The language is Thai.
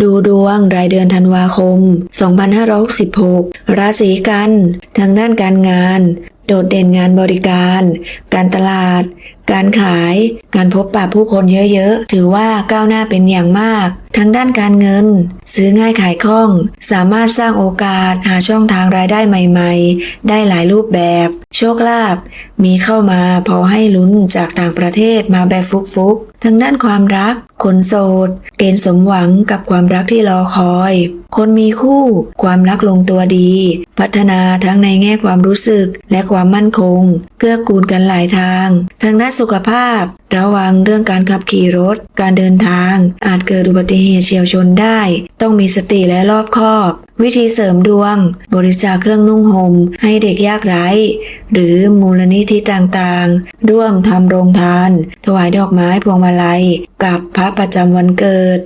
ดูดวงรายเดือนธันวาคม 2566 ราศีกัน ทางด้านการงาน โดดเด่นงานบริการ การตลาด การขาย การพบปะผู้คนเยอะๆ ถือว่าก้าวหน้าเป็นอย่างมากทางด้านการเงิน ซื้อง่ายขายคล่อง สามารถสร้างโอกาสหาช่องทางรายได้ใหม่ๆ ได้หลายรูปแบบ โชคลาภมีเข้ามาพอให้ลุ้นจากต่างประเทศมาแบบฟุกๆทางด้านความรัก คนโสด เกณฑ์สมหวังกับความรักที่รอคอย คนมีคู่ ความรักลงตัวดี พัฒนาทั้งในแง่ความรู้สึกและความมั่นคง เกื้อกูลกันหลายทาง ทางด้านสุขภาพ ระวังเรื่องการขับขี่รถ การเดินทาง อาจเกิดอุบัติเหตุเฉียวชนได้ ต้องมีสติและรอบคอบ วิธีเสริมดวง บริจาคเครื่องนุ่งห่มให้เด็กยากไร้ หรือมูลนิธิต่างๆ ร่วมทำโรงทาน ถวายดอกไม้พวงมาลัย กับพระประจำวันเกิด